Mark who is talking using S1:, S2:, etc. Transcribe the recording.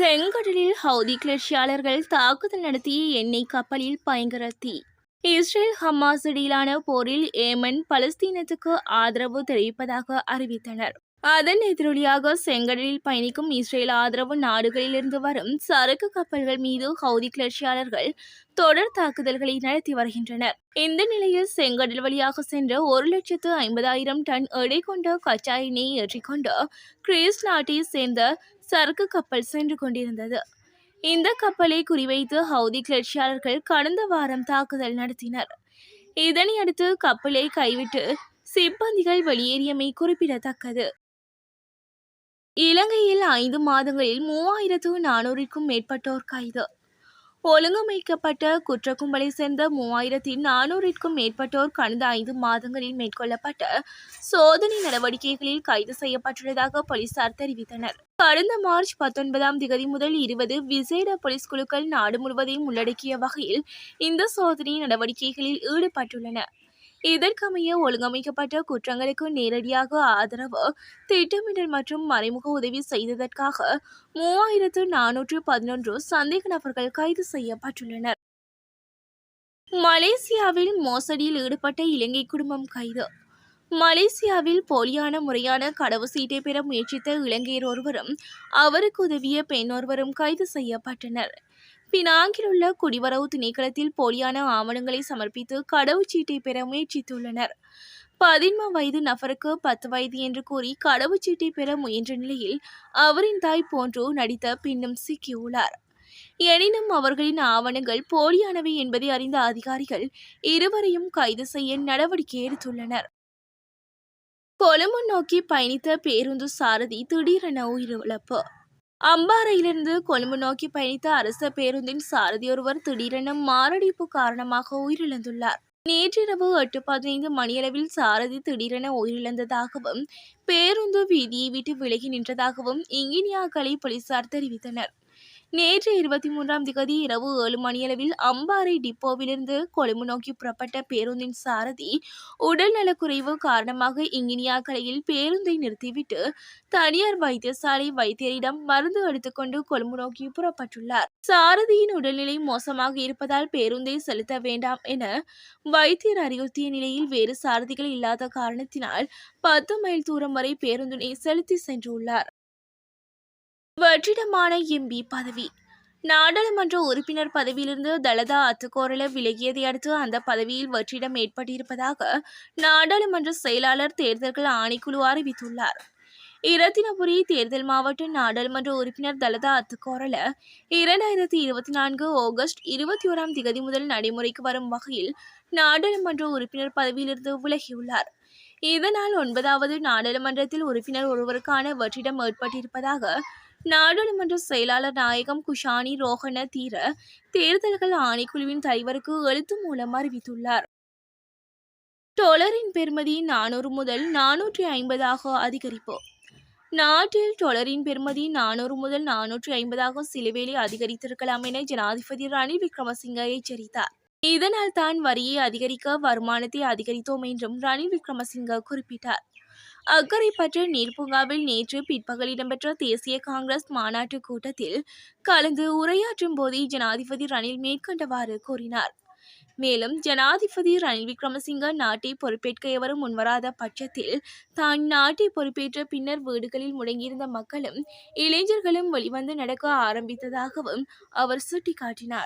S1: செங்கடலில் Houthi கிளர்ச்சியாளர்கள் தாக்குதல் நடத்திய எண்ணெய் கப்பலில் பயங்கர தீ. இஸ்ரேல் ஹமாஸ் இடையிலான போரில் ஏமன் பலஸ்தீனத்துக்கு ஆதரவு தெரிவிப்பதாக அறிவித்தனர். அதன் எதிரொலியாக செங்கடலில் பயணிக்கும் இஸ்ரேல் ஆதரவு நாடுகளிலிருந்து வரும் சரக்கு கப்பல்கள் மீது ஹவுதி கிளர்ச்சியாளர்கள் தொடர் தாக்குதல்களை நடத்தி வருகின்றனர். இந்த நிலையில் செங்கடல் வழியாக சென்ற ஒரு லட்சத்து ஐம்பதாயிரம் டன் எடை கொண்ட கச்சா எண்ணெயை ஏற்றிக்கொண்டு கிரீஸ் நாட்டை சேர்ந்த சரக்கு கப்பல் சென்று கொண்டிருந்தது. இந்த கப்பலை குறிவைத்து ஹவுதி கிளர்ச்சியாளர்கள் கடந்த வாரம் தாக்குதல் நடத்தினர். இதனையடுத்து கப்பலை கைவிட்டு சிப்பந்திகள் வெளியேறியமை குறிப்பிடத்தக்கது. இலங்கையில் ஐந்து மாதங்களில் மூவாயிரத்து நானூறுக்கும் மேற்பட்டோர் கைது. ஒழுங்கமைக்கப்பட்ட குற்ற கும்பலை சேர்ந்த மூவாயிரத்தி நானூறிற்கும் மேற்பட்டோர் கடந்த ஐந்து மாதங்களில் மேற்கொள்ளப்பட்ட சோதனை நடவடிக்கைகளில் கைது செய்யப்பட்டுள்ளதாக போலீசார் தெரிவித்தனர். கடந்த மார்ச் பத்தொன்பதாம் திகதி முதல் இருபது விசேட போலீஸ் குழுக்கள் நாடு முழுவதையும் உள்ளடக்கிய வகையில் இந்த சோதனை நடவடிக்கைகளில் ஈடுபட்டுள்ளன. இதற்கமைய ஒழுங்கமைக்கப்பட்ட குற்றங்களுக்கு நேரடியாக ஆதரவு திட்டமிடல் மற்றும் மறைமுக உதவி செய்ததற்காக மூவாயிரத்து நானூற்று பதினொன்று சந்தேக நபர்கள் கைது செய்யப்பட்டுள்ளனர். மலேசியாவில் மோசடியில் ஈடுபட்ட இலங்கை குடும்பம் கைது. மலேசியாவில் போலியான முறையான கடவு சீட்டை பெற முயற்சித்த இளைஞர் ஒருவரும் அவருக்கு உதவிய பெண் ஒருவரும் கைது செய்யப்பட்டனர். பினாங்கில் உள்ள குடிவரவு திணைக்களத்தில் போலியான ஆவணங்களை சமர்ப்பித்து கடவுச்சீட்டை பெற முயற்சித்துள்ளனர். பதின்ம வயது நபருக்கு பத்து வயது என்று கூறி கடவுச்சீட்டை பெற முயன்ற நிலையில் அவரின் தாய் போன்றோ நடித்த பின்னும் சிக்கியுள்ளார். எனினும் அவர்களின் ஆவணங்கள் போலியானவை என்பதை அறிந்த அதிகாரிகள் இருவரையும் கைது செய்ய நடவடிக்கை எடுத்துள்ளனர். கொழும்பு நோக்கி பயணித்த பேருந்து சாரதி திடீரென உயிரிழப்பு. அம்பாறையிலிருந்து கொழும்பு நோக்கி பயணித்த அரச பேருந்தின் சாரதியொருவர் திடீரென மாரடைப்பு காரணமாக உயிரிழந்துள்ளார். நேற்றிரவு எட்டு பதினைந்து மணியளவில் சாரதி திடீரென உயிரிழந்ததாகவும் பேருந்து வீதியை விட்டு விலகி நின்றதாகவும் இங்கினியாக்களை போலீசார் தெரிவித்தனர். நேற்று இருபத்தி மூன்றாம் திகதி இரவு ஏழு மணியளவில் அம்பாறை டிப்போவிலிருந்து கொழும்பு நோக்கி புறப்பட்ட பேருந்தின் சாரதி உடல்நலக்குறைவு காரணமாக இங்கினியாக்கலையில் பேருந்தை நிறுத்திவிட்டு தனியார் வைத்தியசாலை வைத்தியரிடம் மருந்து எடுத்துக்கொண்டு கொழும்பு நோக்கி புறப்பட்டுள்ளார். சாரதியின் உடல்நிலை மோசமாக இருப்பதால் பேருந்தை செலுத்த வேண்டாம் என வைத்தியர் அறிவுறுத்திய நிலையில் வேறு சாரதிகள் இல்லாத காரணத்தினால் பத்து மைல் தூரம் வரை பேருந்தினை செலுத்தி சென்றுள்ளார். வெற்றிடமான எம்பி பதவி. நாடாளுமன்ற உறுப்பினர் பதவியிலிருந்து தலதா அத்துக்கோரல விலகியதை அடுத்து அந்த பதவியில் வெற்றிடம் ஏற்பட்டிருப்பதாக நாடாளுமன்ற செயலாளர் தேர்தல்கள் ஆணைக்குழு அறிவித்துள்ளார். இரத்தினபுரி தேர்தல் மாவட்ட நாடாளுமன்ற உறுப்பினர் தலதா அத்துக்கோரல இரண்டாயிரத்தி இருபத்தி நான்கு ஆகஸ்ட் இருபத்தி ஓராம் திகதி முதல் நடைமுறைக்கு வரும் வகையில் நாடாளுமன்ற உறுப்பினர் பதவியிலிருந்து விலகியுள்ளார். இதனால் ஒன்பதாவது நாடாளுமன்றத்தில் உறுப்பினர் ஒருவருக்கான வெற்றிடம் ஏற்பட்டிருப்பதாக நாடாளுமன்ற செயலாளர் நாயகம் குஷானி ரோஹன தீர தேர்தல்கள் ஆணைக்குழுவின் தலைவருக்கு எழுத்து மூலம் அறிவித்துள்ளார். டொலரின் பெறுமதி நானூறு முதல் நானூற்றி ஐம்பதாக அதிகரிப்பு. நாட்டில் டொலரின் பெறுமதி நானூறு முதல் நானூற்றி ஐம்பதாக சிலவேளை அதிகரித்திருக்கலாம் என ஜனாதிபதி ரணில் விக்ரமசிங்க எச்சரித்தார். இதனால் தான் வரியை அதிகரிக்க வருமானத்தை அதிகரித்தோம் என்றும் ரணில் விக்ரமசிங்க குறிப்பிட்டார். அக்கரைப்பற்று நீர்பூங்காவில் நேற்று பிற்பகல் இடம்பெற்ற தேசிய காங்கிரஸ் மாநாட்டு கூட்டத்தில் கலந்து உரையாற்றும் போதே ஜனாதிபதி ரணில் மேற்கண்டவாறு கூறினார். மேலும் ஜனாதிபதி ரணில் விக்ரமசிங்க நாட்டை பொறுப்பேற்க எவரும் முன்வராத பட்சத்தில் தான் நாட்டை பொறுப்பேற்ற பின்னர் வீடுகளில் முடங்கியிருந்த மக்களும் இளைஞர்களும் வெளிவந்து நடக்க ஆரம்பித்ததாகவும் அவர் சுட்டிக்காட்டினார்.